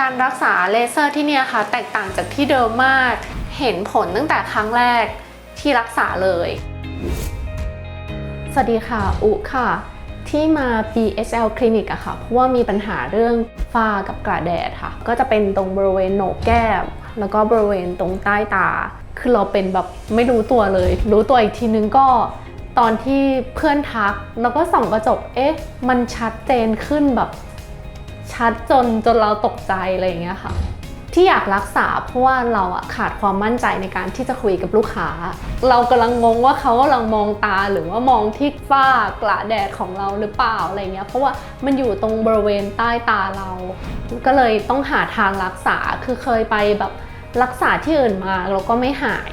การรักษาเลเซอร์ที่เนี่ยค่ะ แตกต่างจากที่เดิมมาก เห็นผลตั้งแต่ครั้งแรกที่รักษาเลย สวัสดีค่ะ อุค่ะ ที่มา BSL Clinic อะค่ะ เพราะว่ามีปัญหาเรื่องฝ้ากับกระแดดค่ะ ก็จะเป็นตรงบริเวณโหนกแก้ม แล้วก็บริเวณตรงใต้ตา คือเราเป็นแบบไม่รู้ตัวเลย รู้ตัวอีกทีนึงก็ตอนที่เพื่อนทัก แล้วก็ส่องกระจก เอ๊ะ มันชัดเจนขึ้นแบบ ชัดจนจนเราตกใจอะไรอย่างเงี้ยค่ะ ที่อยากรักษาเพราะว่าเราอะขาดความมั่นใจในการที่จะคุยกับลูกค้า เรากำลังงงว่าเขากำลังมองตาหรือว่ามองที่ฝ้ากระแดดของเราหรือเปล่าอะไรเงี้ยเพราะว่ามันอยู่ตรงบริเวณใต้ตาเรา ก็เลยต้องหาทางรักษาคือเคยไปแบบรักษาที่อื่นมาเราก็ไม่หาย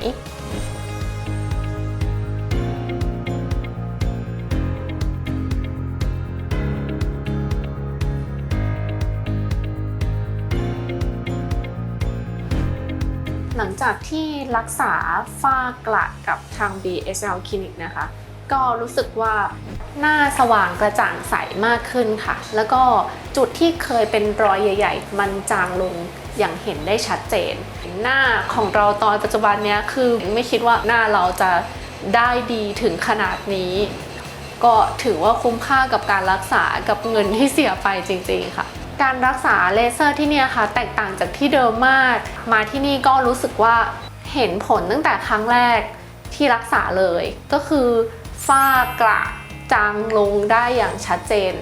หลังจากที่รักษาฝ้ากระกับทาง BSL Clinic นะคะ ก็รู้สึกว่าหน้าสว่างกระจ่างใสมากขึ้นค่ะ แล้วก็จุดที่เคยเป็นรอยใหญ่ ๆ มันจางลงอย่างเห็นได้ชัดเจน หน้าของเราตอนปัจจุบันเนี้ยคือไม่คิดว่าหน้าเราจะได้ดีถึงขนาดนี้ ก็ถือว่าคุ้มค่ากับการรักษากับเงินที่เสียไปจริง ๆ ค่ะ การรักษาเลเซอร์ที่เนี่ยค่ะ แตกต่างจากที่เดิมมาก มาที่นี่ก็รู้สึกว่าเห็นผลตั้งแต่ครั้งแรกที่รักษาเลย ก็คือฝ้ากระจางลงได้อย่างชัดเจน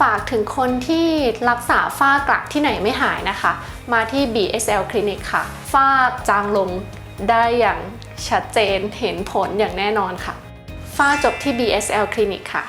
ฝากถึงคนที่รักษาฝ้ากระที่ไหนไม่หายนะคะ มาที่ BSL Clinic ค่ะ ฝ้าจางลงได้อย่างชัดเจนเห็นผลอย่างแน่นอนค่ะ ฝ้าจบที่ BSL Clinic ค่ะ